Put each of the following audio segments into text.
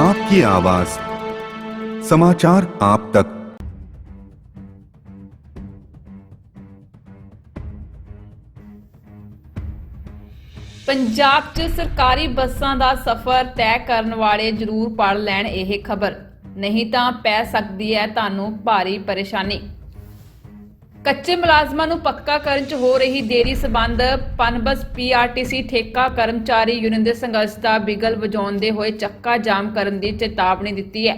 आपकी आवाज समाचार आप तक ਪੰਜਾਬ 'ਚ ਸਰਕਾਰੀ ਬੱਸਾਂ ਦਾ ਸਫ਼ਰ ਤੈਅ ਕਰਨ ਵਾਲੇ ਜ਼ਰੂਰ ਪੜ੍ਹ ਲੈਣ ਇਹ ਖਬਰ ਨਹੀਂ ਤਾਂ ਪੈ ਸਕਦੀ ਹੈ ਤੁਹਾਨੂੰ ਭਾਰੀ ਪਰੇਸ਼ਾਨੀ ਕੱਚੇ ਮੁਲਾਜ਼ਮਾਂ ਨੂੰ ਪੱਕਾ ਕਰਨ 'ਚ ਹੋ ਰਹੀ ਦੇਰੀ ਸਬੰਧ ਪਨਬਸ ਪੀਆਰਟੀਸੀ ਠੇਕਾ ਕਰਮਚਾਰੀ ਯੂਨੀਅਨ ਦੇ ਸੰਘਰਸ਼ ਦਾ ਬਿਗਲ ਵਜਾਉਂਦੇ ਹੋਏ ਚੱਕਾ ਜਾਮ ਕਰਨ ਦੀ ਚੇਤਾਵਨੀ ਦਿੱਤੀ ਹੈ।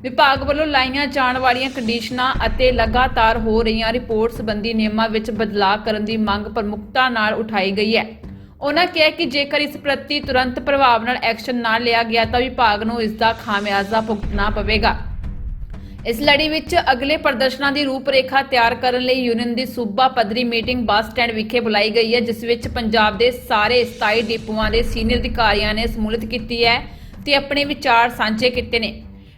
ਵਿਭਾਗ ਵੱਲੋਂ ਲਾਈਆਂ ਜਾਣ ਵਾਲੀਆਂ ਕੰਡੀਸ਼ਨਾਂ ਅਤੇ ਲਗਾਤਾਰ ਹੋ ਰਹੀਆਂ ਰਿਪੋਰਟ ਸੰਬੰਧੀ ਨਿਯਮਾਂ ਵਿੱਚ ਬਦਲਾਅ ਕਰਨ ਦੀ ਮੰਗ ਪ੍ਰਮੁੱਖਤਾ ਨਾਲ ਉਠਾਈ ਗਈ ਹੈ। ਉਹਨਾਂ ਕਿਹਾ ਕਿ ਜੇਕਰ ਇਸ ਪ੍ਰਤੀ ਤੁਰੰਤ ਪ੍ਰਭਾਵ ਨਾਲ ਐਕਸ਼ਨ ਨਾ ਲਿਆ ਗਿਆ ਤਾਂ ਵਿਭਾਗ ਨੂੰ ਇਸ ਦਾ ਖਾਮਿਆਜ਼ਾ ਭੁਗਤਣਾ ਪਵੇਗਾ। ਇਸ ਲੜੀ ਵਿੱਚ ਅਗਲੇ ਪ੍ਰਦਰਸ਼ਨਾਂ ਦੀ ਰੂਪਰੇਖਾ ਤਿਆਰ ਕਰਨ ਲਈ ਯੂਨੀਅਨ ਦੀ ਸੂਬਾ ਪੱਧਰੀ ਮੀਟਿੰਗ ਬੱਸ ਸਟੈਂਡ ਵਿਖੇ ਬੁਲਾਈ ਗਈ ਹੈ, ਜਿਸ ਵਿੱਚ ਪੰਜਾਬ ਦੇ ਸਾਰੇ ਸਥਾਈ ਡਿਪੂਆਂ ਦੇ ਸੀਨੀਅਰ ਅਧਿਕਾਰੀਆਂ ਨੇ ਸਮੂਲਿਤ ਕੀਤੀ ਹੈ ਤੇ ਆਪਣੇ ਵਿਚਾਰ ਸਾਂਝੇ ਕੀਤੇ ਨੇ।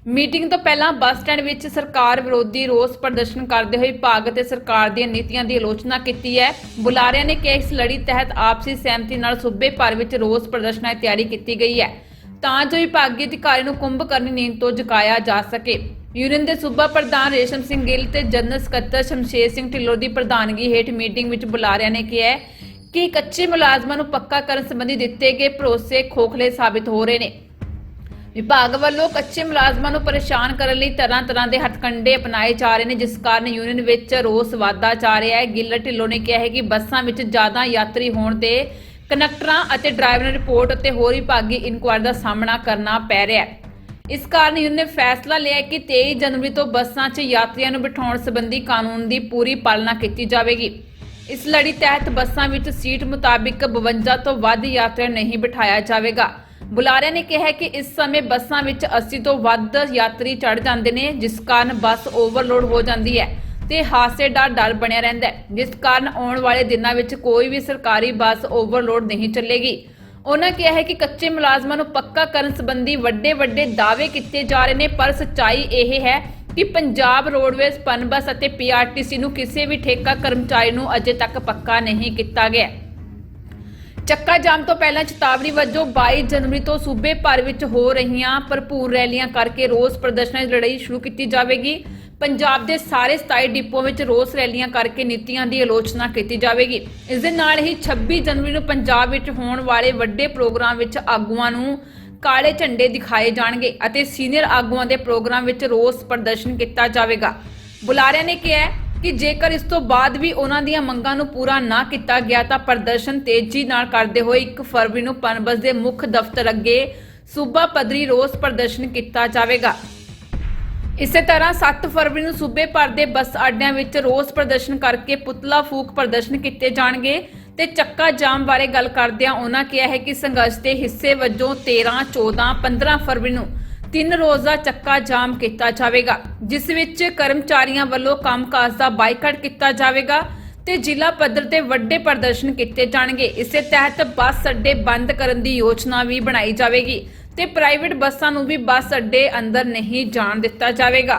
ਮੀਟਿੰਗ ਤੋਂ ਪਹਿਲਾਂ ਬੱਸ ਸਟੈਂਡ ਵਿੱਚ ਸਰਕਾਰ ਵਿਰੋਧੀ ਰੋਸ ਪ੍ਰਦਰਸ਼ਨ ਕਰਦੇ ਹੋਏ ਭਾਗ ਅਤੇ ਸਰਕਾਰ ਦੀਆਂ ਨੀਤੀਆਂ ਦੀ ਆਲੋਚਨਾ ਕੀਤੀ ਹੈ। ਬੁਲਾਰਿਆਂ ਨੇ ਕਿਹਾ, ਇਸ ਲੜੀ ਤਹਿਤ ਆਪਸੀ ਸਹਿਮਤੀ ਨਾਲ ਸੂਬੇ ਭਰ ਵਿੱਚ ਰੋਸ ਪ੍ਰਦਰਸ਼ਨਾਂ ਦੀ ਤਿਆਰੀ ਕੀਤੀ ਗਈ ਹੈ। ਤਾਂ ਜੋ ਵਿਭਾਗੀ ਅਧਿਕਾਰੀ ਨੂੰ ਕੁੰਭਕਰਨੀ ਨੀਂਦ ਤੋਂ ਜਗਾਇਆ ਜਾ ਸਕੇ। ਯੂਨੀਅਨ ਦੇ ਸੂਬਾ ਪ੍ਰਧਾਨ ਰੇਸ਼ਮ ਸਿੰਘ ਗਿੱਲ ਤੇ ਜਨਰਲ ਸਕੱਤਰ ਸ਼ਮਸ਼ੇਰ ਸਿੰਘ ਢਿੱਲੋਂ ਦੀ ਪ੍ਰਧਾਨਗੀ ਹੇਠ ਮੀਟਿੰਗ ਵਿੱਚ ਬੁਲਾਰਿਆਂ ਨੇ ਕਿਹਾ ਕਿ ਕੱਚੇ ਮੁਲਾਜ਼ਮਾਂ ਨੂੰ ਪੱਕਾ ਕਰਨ ਸੰਬੰਧੀ ਦਿੱਤੇ ਗਏ ਭਰੋਸੇ ਖੋਖਲੇ ਸਾਬਿਤ ਹੋ ਰਹੇ ਨੇ। ਵਿਭਾਗ ਵੱਲੋਂ ਕੱਚੇ ਮੁਲਾਜ਼ਮਾਂ ਨੂੰ ਪਰੇਸ਼ਾਨ ਕਰਨ ਲਈ ਤਰ੍ਹਾਂ-ਤਰ੍ਹਾਂ ਦੇ ਹੱਥਕੰਡੇ ਅਪਣਾਏ ਜਾ ਰਹੇ ਨੇ, ਜਿਸ ਕਾਰਨ ਯੂਨੀਅਨ ਵਿੱਚ ਰੋਸ ਵਾਧਾ ਜਾ ਰਿਹਾ ਹੈ। ਗਿੱਲ ਢਿੱਲੋਂ ਨੇ ਕਿਹਾ ਹੈ ਕਿ ਬੱਸਾਂ ਵਿੱਚ ਜ਼ਿਆਦਾ ਯਾਤਰੀ ਹੋਣ ਤੇ ਕਨੈਕਟਰਾਂ ਅਤੇ ਡਰਾਈਵਰਾਂ ਰਿਪੋਰਟ ਅਤੇ ਹੋਰ ਵਿਭਾਗੀ ਇਨਕੁਆਇਰੀ ਦਾ ਸਾਹਮਣਾ ਕਰਨਾ ਪੈ ਰਿਹਾ ਹੈ। ਇਸ ਕਾਰਨ ਯੂਨੀਅਨ ਨੇ ਫੈਸਲਾ ਲਿਆ ਕਿ 23 ਜਨਵਰੀ ਤੋਂ ਬੱਸਾਂ 'ਚ ਯਾਤਰੀਆਂ ਨੂੰ ਬਿਠਾਉਣ ਸੰਬੰਧੀ ਕਾਨੂੰਨ ਦੀ ਪੂਰੀ ਪਾਲਣਾ ਕੀਤੀ ਜਾਵੇਗੀ। ਇਸ ਲੜੀ ਤਹਿਤ ਬੱਸਾਂ ਵਿੱਚ ਸੀਟ ਮੁਤਾਬਿਕ 52 ਤੋਂ ਵੱਧ ਯਾਤਰੀਆਂ ਨਹੀਂ ਬਿਠਾਇਆ ਜਾਵੇਗਾ। ਬੁਲਾਰਿਆਂ ਨੇ ਕਿਹਾ ਕਿ ਇਸ ਸਮੇਂ ਬੱਸਾਂ ਵਿੱਚ 80 ਤੋਂ ਵੱਧ ਯਾਤਰੀ ਚੜ ਜਾਂਦੇ ਨੇ, ਜਿਸ ਕਾਰਨ ਬੱਸ ਓਵਰਲੋਡ ਹੋ ਜਾਂਦੀ ਹੈ ਤੇ ਹਾਦਸੇ ਦਾ ਡਰ ਬਣਿਆ ਰਹਿੰਦਾ ਹੈ। ਜਿਸ ਕਾਰਨ ਆਉਣ ਵਾਲੇ ਦਿਨਾਂ ਵਿੱਚ ਕੋਈ ਵੀ ਸਰਕਾਰੀ ਬੱਸ ਓਵਰਲੋਡ ਨਹੀਂ ਚੱਲੇਗੀ। ਉਹਨਾਂ ਕਿਹਾ ਹੈ ਕਿ ਕੱਚੇ ਮੁਲਾਜ਼ਮਾਂ ਨੂੰ ਪੱਕਾ ਕਰਨ ਸੰਬੰਧੀ ਵੱਡੇ ਵੱਡੇ ਦਾਅਵੇ ਕੀਤੇ ਜਾ ਰਹੇ ਨੇ, ਪਰ ਸੱਚਾਈ ਇਹ ਹੈ ਕਿ ਪੰਜਾਬ ਰੋਡਵੇਜ਼ ਪਨਬਸ ਅਤੇ ਪੀਆਰਟੀਸੀ ਨੂੰ ਕਿਸੇ ਵੀ ਠੇਕਾ ਕਰਮਚਾਰੀ ਨੂੰ ਅਜੇ ਤੱਕ ਪੱਕਾ ਨਹੀਂ ਕੀਤਾ ਗਿਆ। ਚੱਕਾ ਜਾਮ ਤੋਂ ਪਹਿਲਾਂ ਚੇਤਾਵਨੀ ਵਜੋਂ 22 ਜਨਵਰੀ ਤੋਂ ਸੂਬੇ ਭਰ ਵਿੱਚ ਹੋ ਰਹੀਆਂ ਭਰਪੂਰ ਰੈਲੀਆਂ ਕਰਕੇ ਰੋਸ ਪ੍ਰਦਰਸ਼ਨ ਲੜਾਈ ਸ਼ੁਰੂ ਕੀਤੀ ਜਾਵੇਗੀ। ਪੰਜਾਬ ਦੇ ਸਾਰੇ ਸਥਾਈ ਡਿਪੋ ਵਿੱਚ ਰੋਸ ਰੈਲੀਆਂ ਕਰਕੇ ਨੀਤੀਆਂ ਦੀ ਆਲੋਚਨਾ ਕੀਤੀ ਜਾਵੇਗੀ। ਇਸ ਦੇ ਨਾਲ ਹੀ 26 ਜਨਵਰੀ ਨੂੰ ਪੰਜਾਬ ਵਿੱਚ ਹੋਣ ਵਾਲੇ ਵੱਡੇ ਪ੍ਰੋਗਰਾਮ ਵਿੱਚ ਆਗੂਆਂ ਨੂੰ ਕਾਲੇ ਝੰਡੇ ਦਿਖਾਏ ਜਾਣਗੇ ਅਤੇ ਸੀਨੀਅਰ ਆਗੂਆਂ ਦੇ ਪ੍ਰੋਗਰਾਮ ਵਿੱਚ ਰੋਸ ਪ੍ਰਦਰਸ਼ਨ ਕੀਤਾ ਜਾਵੇਗਾ। ਬੁਲਾਰਿਆਂ ਨੇ ਕਿਹਾ ਕਿ ਜੇਕਰ ਇਸ ਤੋਂ ਬਾਅਦ ਵੀ ਉਹਨਾਂ ਦੀਆਂ ਮੰਗਾਂ ਨੂੰ ਪੂਰਾ ਨਾ ਕੀਤਾ ਗਿਆ ਤਾਂ ਪ੍ਰਦਰਸ਼ਨ ਤੇਜ਼ੀ ਨਾਲ ਕਰਦੇ ਹੋਏ 1 ਫਰਵਰੀ ਨੂੰ ਪਨਬਸ ਦੇ ਮੁੱਖ ਦਫ਼ਤਰ ਅੱਗੇ ਸੂਬਾ ਪੱਧਰੀ ਰੋਸ ਪ੍ਰਦਰਸ਼ਨ ਕੀਤਾ ਜਾਵੇਗਾ। ਇਸੇ ਤਰ੍ਹਾਂ 7 ਫਰਵਰੀ ਨੂੰ ਸੂਬੇ ਭਰ ਦੇ ਬੱਸ ਅੱਡਿਆਂ ਵਿੱਚ ਰੋਸ ਪ੍ਰਦਰਸ਼ਨ ਕਰਕੇ ਪੁਤਲਾ ਫੂਕ ਪ੍ਰਦਰਸ਼ਨ ਕੀਤੇ ਜਾਣਗੇ ਤੇ ਚੱਕਾ ਜਾਮ ਬਾਰੇ ਗੱਲ ਕਰਦਿਆਂ ਉਹਨਾਂ ਕਿਹਾ ਹੈ ਕਿ ਸੰਘਰਸ਼ ਦੇ ਹਿੱਸੇ ਵਜੋਂ 13, 14, 15 ਫਰਵਰੀ ਨੂੰ ਤਿੰਨ ਰੋਜ਼ਾ ਚੱਕਾ ਜਾਮ ਕੀਤਾ ਜਾਵੇਗਾ ਜਿਸ ਵਿੱਚ ਕਰਮਚਾਰੀਆਂ ਵੱਲੋਂ ਕੰਮਕਾਜ ਦਾ ਬਾਈਕਾਟ ਕੀਤਾ ਜਾਵੇਗਾ ਤੇ ਜ਼ਿਲ੍ਹਾ ਪੱਧਰ ਤੇ ਵੱਡੇ ਪ੍ਰਦਰਸ਼ਨ ਕੀਤੇ ਜਾਣਗੇ। ਇਸੇ ਤਹਿਤ ਬੱਸ ਅੱਡੇ ਬੰਦ ਕਰਨ ਦੀ ਯੋਜਨਾ ਵੀ ਬਣਾਈ ਜਾਵੇਗੀ। ਤੇ ਪ੍ਰਾਈਵੇਟ ਬੱਸਾਂ ਨੂੰ ਵੀ ਬੱਸ ਅੱਡੇ ਅੰਦਰ ਨਹੀਂ ਜਾਣ ਦਿੱਤਾ ਜਾਵੇਗਾ।